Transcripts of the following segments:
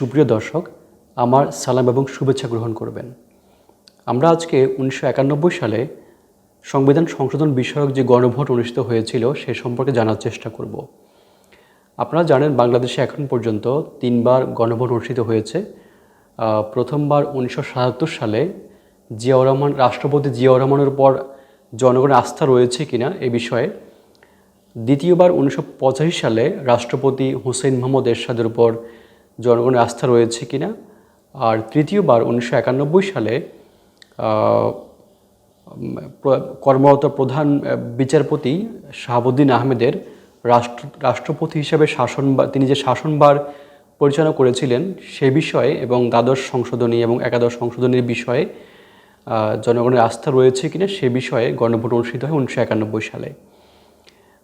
সুপ্রিয় দর্শক, আমার সালাম এবং শুভেচ্ছা গ্রহণ করবেন। আমরা আজকে উনিশশো একানব্বই সালে সংবিধান সংশোধন বিষয়ক যে গণভোট অনুষ্ঠিত হয়েছিল, সে সম্পর্কে জানার চেষ্টা করব। আপনারা জানেন, বাংলাদেশে এখন পর্যন্ত তিনবার গণভোট অনুষ্ঠিত হয়েছে। প্রথমবার উনিশশো সাতাত্তর সালে জিয়াউর রহমান, রাষ্ট্রপতি জিয়াউর রহমানের উপর জনগণের আস্থা রয়েছে কিনা এ বিষয়ে। দ্বিতীয়বার উনিশশো পঁচাশি সালে রাষ্ট্রপতি হুসেইন মোহাম্মদ এরশাদের উপর জনগণের আস্থা রয়েছে কিনা। আর তৃতীয়বার উনিশশো একানব্বই সালে কর্মরত প্রধান বিচারপতি শাহাবুদ্দিন আহমেদের রাষ্ট্র রাষ্ট্রপতি হিসেবে শাসন তিনি যে শাসনবার পরিচালনা করেছিলেন সে বিষয়ে এবং দ্বাদশ সংশোধনী এবং একাদশ সংশোধনীর বিষয়ে জনগণের আস্থা রয়েছে কিনা সে বিষয়ে গণভোট অনুষ্ঠিত হয় উনিশশো একানব্বই সালে।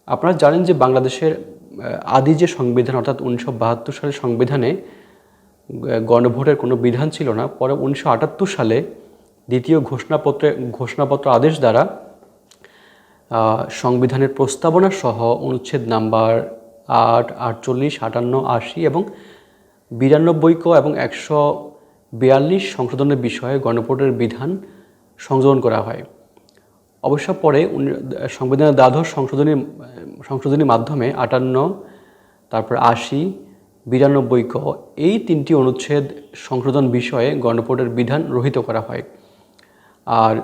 আপনারা জানেন যে বাংলাদেশের আদি যে সংবিধান, অর্থাৎ উনিশশো বাহাত্তর সালের সংবিধানে গণভোটের কোনো বিধান ছিল না, পরে উনিশশো আটাত্তর সালে দ্বিতীয় ঘোষণাপত্রে, ঘোষণাপত্র আদেশ দ্বারা সংবিধানের প্রস্তাবনা সহ অনুচ্ছেদ নাম্বার আট, আটচল্লিশ, আটান্ন, আশি এবং বিরানব্বই ক এবং একশো বিয়াল্লিশ সংশোধনের বিষয়ে গণভোটের বিধান সংযোজন করা হয়। অবশ্য পরে সংবিধানের দ্বাদশ সংশোধনীর সংশোধনীর মাধ্যমে আটান্ন, তারপর আশি, বিরানব্বই ক, এই তিনটি অনুচ্ছেদ সংশোধন বিষয়ে গণভোটের বিধান রহিত করা হয়। আর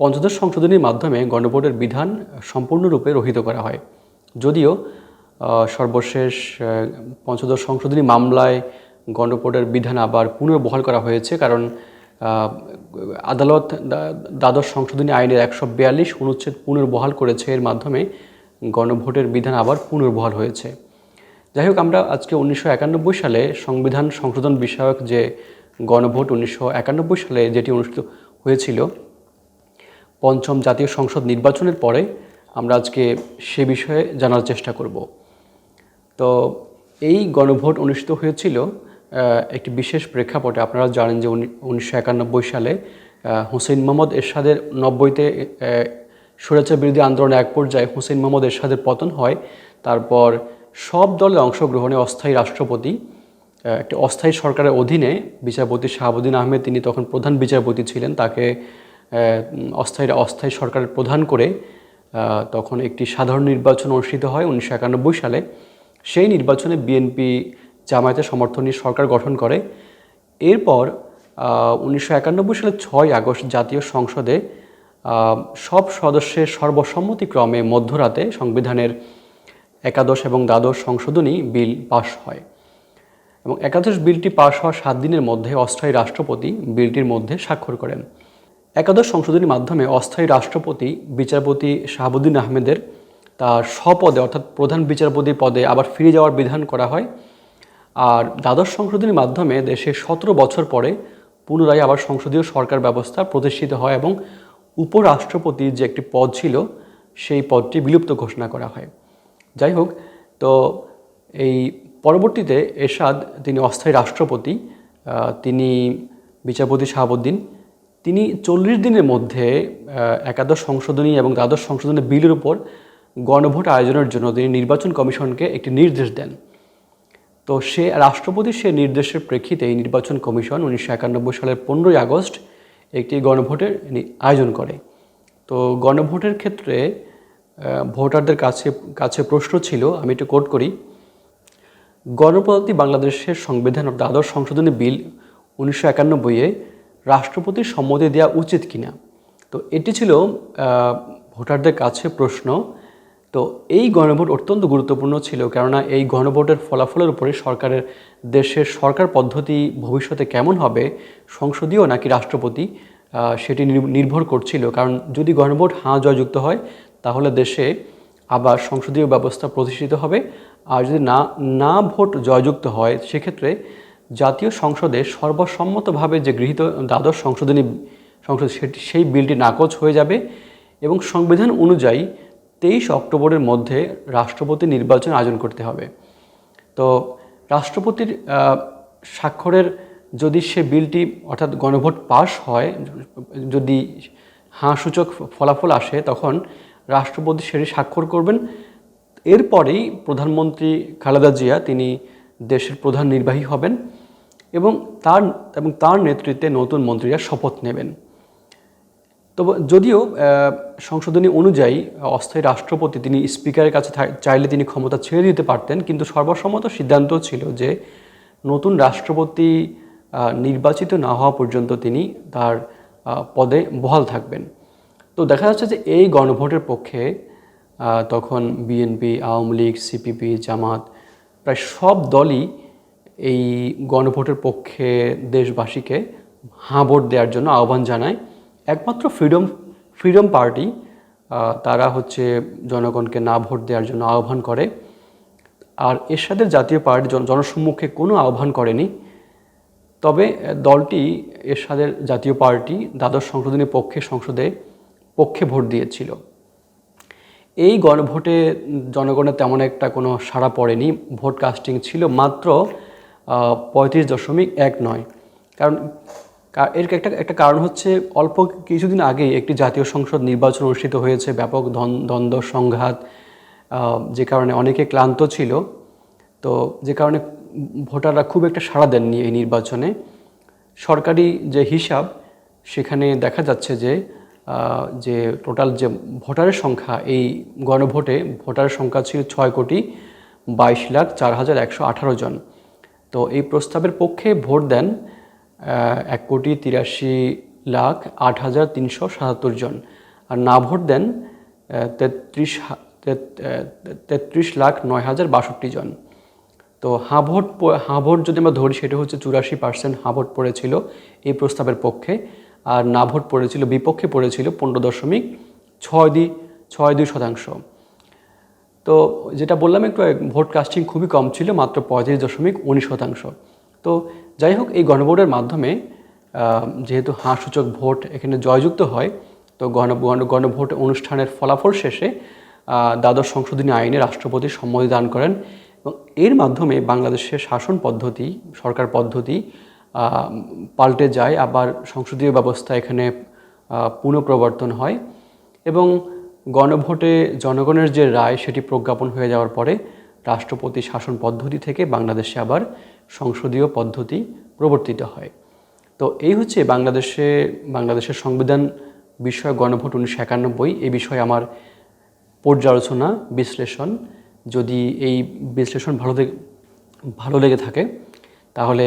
পঞ্চদশ সংশোধনীর মাধ্যমে গণভোটের বিধান সম্পূর্ণরূপে রহিত করা হয়। যদিও সর্বশেষ পঞ্চদশ সংশোধনী মামলায় গণভোটের বিধান আবার পুনর্বহাল করা হয়েছে, কারণ আদালত দ্বাদশ সংশোধনী আইনের একশো বিয়াল্লিশ অনুচ্ছেদ পুনর্বহাল করেছে। এর মাধ্যমে গণভোটের বিধান আবার পুনর্বহাল হয়েছে। যাই হোক, আমরা আজকে উনিশশো একানব্বই সালে সংবিধান সংশোধন বিষয়ক যে গণভোট উনিশশো একানব্বই সালে যেটি অনুষ্ঠিত হয়েছিল, পঞ্চম জাতীয় সংসদ নির্বাচনের পরে আমরা আজকে সে বিষয়ে জানার চেষ্টা করব। তো এই গণভোট অনুষ্ঠিত হয়েছিল একটি বিশেষ প্রেক্ষাপটে আপনারা জানেন যে উনিশশো একানব্বই সালে আহ, হুসেইন মোহাম্মদ এরশাদের নব্বইতে স্বৈরাচার বিরোধী আন্দোলনের এক পর্যায়ে হুসেইন মোহাম্মদ এরশাদের পতন হয়। তারপর সব দলের অংশগ্রহণে অস্থায়ী রাষ্ট্রপতি একটি অস্থায়ী সরকারের অধীনে বিচারপতি শাহাবুদ্দিন আহমেদ তিনি তখন প্রধান বিচারপতি ছিলেন। তাকে অস্থায়ী অস্থায়ী সরকারের প্রধান করে তখন একটি সাধারণ নির্বাচন অনুষ্ঠিত হয় উনিশশো একানব্বই সালে। সেই নির্বাচনে বিএনপি জামায়াতের সমর্থন নিয়ে সরকার গঠন করে। এরপর উনিশশো একানব্বই সালের ছয় আগস্ট জাতীয় সংসদে সব সদস্যের সর্বসম্মতিক্রমে মধ্যরাতে সংবিধানের একাদশ এবং দ্বাদশ সংশোধনী বিল পাশ হয়। এবং একাদশ বিলটি পাশ হওয়ার সাত দিনের মধ্যে অস্থায়ী রাষ্ট্রপতি বিলটির মধ্যে স্বাক্ষর করেন। একাদশ সংশোধনীর মাধ্যমে অস্থায়ী রাষ্ট্রপতি বিচারপতি শাহাবুদ্দিন আহমেদের তার স্বপদে, অর্থাৎ প্রধান বিচারপতি পদে আবার ফিরে যাওয়ার বিধান করা হয়। আর দ্বাদশ সংশোধনীর মাধ্যমে দেশে সতেরো বছর পরে পুনরায় আবার সংসদীয় সরকার ব্যবস্থা প্রতিষ্ঠিত হয় এবং উপরাষ্ট্রপতির যে একটি পদ ছিল, সেই পদটি বিলুপ্ত ঘোষণা করা হয়। যাই হোক, তো এই পরবর্তীতে এরশাদ, তিনি অস্থায়ী রাষ্ট্রপতি তিনি বিচারপতি শাহাবুদ্দিন, তিনি চল্লিশ দিনের মধ্যে একাদশ সংশোধনী এবং দ্বাদশ সংশোধনী বিলের উপর গণভোট আয়োজনের জন্য তিনি নির্বাচন কমিশনকে একটি নির্দেশ দেন। তো সে রাষ্ট্রপতির সে নির্দেশের প্রেক্ষিতে এই নির্বাচন কমিশন উনিশশো একানব্বই সালের পনেরোই আগস্ট একটি গণভোটের আয়োজন করে। তো গণভোটের ক্ষেত্রে ভোটারদের কাছে কাছে প্রশ্ন ছিল, আমি একটু কোট করি। গণপ্রজাতন্ত্রী বাংলাদেশের সংবিধান দ্বাদশ সংশোধনী বিল উনিশশো একানব্বইয়ে রাষ্ট্রপতির সম্মতি দেওয়া উচিত কিনা? তো এটি ছিল ভোটারদের কাছে প্রশ্ন। তো এই গণভোট অত্যন্ত গুরুত্বপূর্ণ ছিল, কেননা এই গণভোটের ফলাফলের উপরে সরকারের দেশের সরকার পদ্ধতি ভবিষ্যতে কেমন হবে, সংসদীয় নাকি রাষ্ট্রপতি সেটি নির্ভর করছিল। কারণ যদি গণভোট হাঁ জয়যুক্ত হয়, তাহলে দেশে আবার সংসদীয় ব্যবস্থা প্রতিষ্ঠিত হবে। আর যদি না না ভোট জয়যুক্ত হয়, সেক্ষেত্রে জাতীয় সংসদে সর্বসম্মতভাবে যে গৃহীত দ্বাদশ সংশোধনী, সংসদ সেটি, সেই বিলটি নাকচ হয়ে যাবে এবং সংবিধান অনুযায়ী তেইশ অক্টোবরের মধ্যে রাষ্ট্রপতি নির্বাচন আয়োজন করতে হবে। তো রাষ্ট্রপতির স্বাক্ষরের যদি সে বিলটি অর্থাৎ গণভোট পাশ হয়, যদি হাঁ সূচক ফলাফল আসে, তখন রাষ্ট্রপতি সেটি স্বাক্ষর করবেন। এরপরেই প্রধানমন্ত্রী খালেদা জিয়া তিনি দেশের প্রধান নির্বাহী হবেন এবং তার এবং তার নেতৃত্বে নতুন মন্ত্রীরা শপথ নেবেন। তবে যদিও সংশোধনী অনুযায়ী, অস্থায়ী রাষ্ট্রপতি তিনি স্পিকারের কাছে চাইলে তিনি ক্ষমতা ছেড়ে দিতে পারতেন, কিন্তু সর্বসম্মত সিদ্ধান্ত ছিল যে, নতুন রাষ্ট্রপতি নির্বাচিত না হওয়া পর্যন্ত তিনি তার পদে বহাল থাকবেন। তো দেখা যাচ্ছে যে এই গণভোটের পক্ষে তখন বিএনপি, আওয়ামী লীগ, সিপিপি, জামাত, প্রায় সব দলই এই গণভোটের পক্ষে দেশবাসীকে হাঁ ভোট দেওয়ার জন্য আহ্বান জানায়। একমাত্র ফ্রিডম ফ্রিডম পার্টি তারা হচ্ছে জনগণকে না ভোট দেওয়ার জন্য আহ্বান করে। আর এরশাদের জাতীয় পার্টি জন- জনসম্মুখে কোনো আহ্বান করেনি। তবে দলটি এরশাদের জাতীয় পার্টি দ্বাদশ সংশোধনী পক্ষে সংসদে পক্ষে ভোট দিয়েছিল। এই গণভোটে জনগণের তেমন একটা কোনো সাড়া পড়েনি। ভোট কাস্টিং ছিল মাত্র পঁয়ত্রিশ দশমিক এক নয়। কারণ এর একটা একটা কারণ হচ্ছে অল্প কিছুদিন আগেই একটি জাতীয় সংসদ নির্বাচন অনুষ্ঠিত হয়েছে, ব্যাপক দ্বন্দ্ব, সংঘাত যে কারণে অনেকে ক্লান্ত ছিল। তো যে কারণে ভোটাররা খুব একটা সাড়া দেননি এই নির্বাচনে। সরকারি যে হিসাব, সেখানে দেখা যাচ্ছে যে যে টোটাল যে ভোটারের সংখ্যা, এই গণভোটে ভোটারের সংখ্যা ছিল ছয় কোটি বাইশ লাখ চার হাজার একশো আঠারো জন। তো এই প্রস্তাবের পক্ষে ভোট দেন এক কোটি তিরাশি লাখ আট হাজার তিনশো সাতাত্তর জন। আর না ভোট দেন তেত্রিশ তেত্রিশ লাখ নয় হাজার বাষট্টি জন। তো হাঁ ভোট হাঁ ভোট যদি আমরা ধরি, সেটা হচ্ছে চুরাশি পার্সেন্ট হাঁ ভোট পড়েছিল এই প্রস্তাবের পক্ষে। আর না ভোট পড়েছিল, বিপক্ষে পড়েছিল পনেরো দশমিক ছয় দুই ছয় দুই শতাংশ। তো যেটা বললাম একটু ভোট কাস্টিং খুবই কম ছিল, মাত্র পঁয়ত্রিশ দশমিক উনিশ শতাংশ। তো যাই হোক, এই গণভোটের মাধ্যমে যেহেতু হাঁ সূচক ভোট এখানে জয়যুক্ত হয়, তো গণ, গণ- গণভোট অনুষ্ঠানের ফলাফল শেষে দ্বাদশ সংশোধনী আইনে রাষ্ট্রপতি সম্মতি দান করেন এবং এর মাধ্যমে বাংলাদেশের শাসন পদ্ধতি, সরকার পদ্ধতি পাল্টে যায়। আবার সংসদীয় ব্যবস্থা এখানে পুনঃপ্রবর্তন হয় এবং গণভোটে জনগণের যে রায় সেটি প্রজ্ঞাপন হয়ে যাওয়ার পরে রাষ্ট্রপতি শাসন পদ্ধতি থেকে বাংলাদেশে আবার সংসদীয় পদ্ধতি প্রবর্তিত হয়। তো এই হচ্ছে বাংলাদেশে, বাংলাদেশের সংবিধান বিষয় গণভোট উনিশশো একানব্বই। এই বিষয়ে আমার পর্যালোচনা, বিশ্লেষণ। যদি এই বিশ্লেষণ ভালো ভালো লেগে থাকে, তাহলে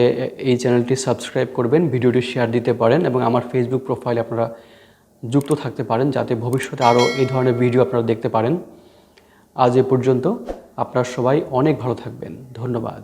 এই চ্যানেলটি সাবস্ক্রাইব করবেন, ভিডিওটি শেয়ার দিতে পারেন এবং আমার ফেসবুক প্রোফাইলে আপনারা যুক্ত থাকতে পারেন, যাতে ভবিষ্যতে আরও এই ধরনের ভিডিও আপনারা দেখতে পারেন। আজ এ পর্যন্ত আপনারা সবাই অনেক ভালো থাকবেন। ধন্যবাদ।